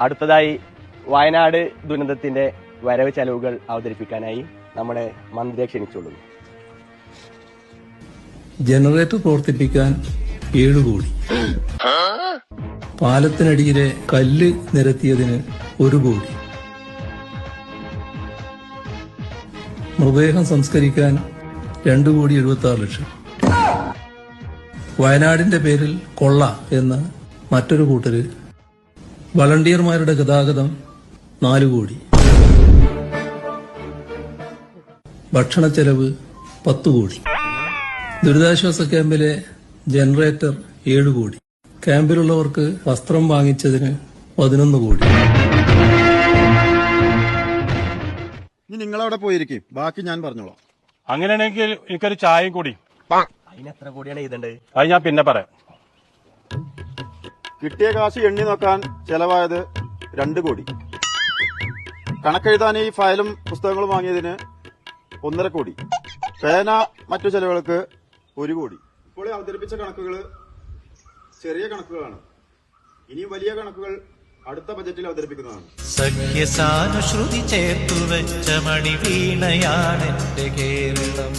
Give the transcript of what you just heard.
അടുത്തതായി വയനാട് ദുരന്തത്തിന്റെ വരവ് ചെലവുകൾ അവതരിപ്പിക്കാനായി നമ്മുടെ മന്ത്രിയെ ക്ഷണിച്ചുകൊള്ളുന്നു ജനറേറ്റർ പ്രവർത്തിപ്പിക്കാൻ ഏഴ് കോടി. പാലത്തിനടിയിലെ കല്ല് നിരത്തിയതിന് ഒരു കോടി. മൃതദേഹം സംസ്കരിക്കാൻ രണ്ടു കോടി എഴുപത്തി ആറ് ലക്ഷം. വയനാടിന്റെ പേരിൽ കൊള്ള എന്ന് മറ്റൊരു കൂട്ടര് വളണ്ടിയർമാരുടെ ഗതാഗതം നാലു കോടി. ഭക്ഷണ ചെലവ് പത്തു കോടി. ദുരിതാശ്വാസ ക്യാമ്പിലെ ജനറേറ്റർ ഏഴ് കോടി. ക്യാമ്പിലുള്ളവർക്ക് വസ്ത്രം വാങ്ങിച്ചതിന് പതിനൊന്ന് കോടി. ഇനി നിങ്ങളവിടെ പോയിരിക്കും. ബാക്കി ഞാൻ പറഞ്ഞോളാം. അങ്ങനെയാണെങ്കിൽ എനിക്കൊരു ചായയും കൂടി. അതിന് എത്ര കോടിയാണ് എഴുതേണ്ടത്? അത് ഞാൻ പിന്നെ പറയാം. കിട്ടിയ കാശ് എണ്ണി നോക്കാൻ ചെലവായത് രണ്ട് കോടി. കണക്കെഴുതാൻ ഈ ഫയലും പുസ്തകങ്ങളും വാങ്ങിയതിന് ഒന്നര കോടി. പേന മറ്റു ചെലവുകൾക്ക് ഒരു കോടി. ഇപ്പോൾ അവതരിപ്പിച്ച കണക്കുകൾ ചെറിയ കണക്കുകളാണ്. ഇനിയും വലിയ കണക്കുകൾ അടുത്ത ബജറ്റിൽ അവതരിപ്പിക്കുന്നതാണ്. സഖ്യസാനുശ്രുതി ചേർത്തു വെച്ച മണി വീണയാണ് കേരളം.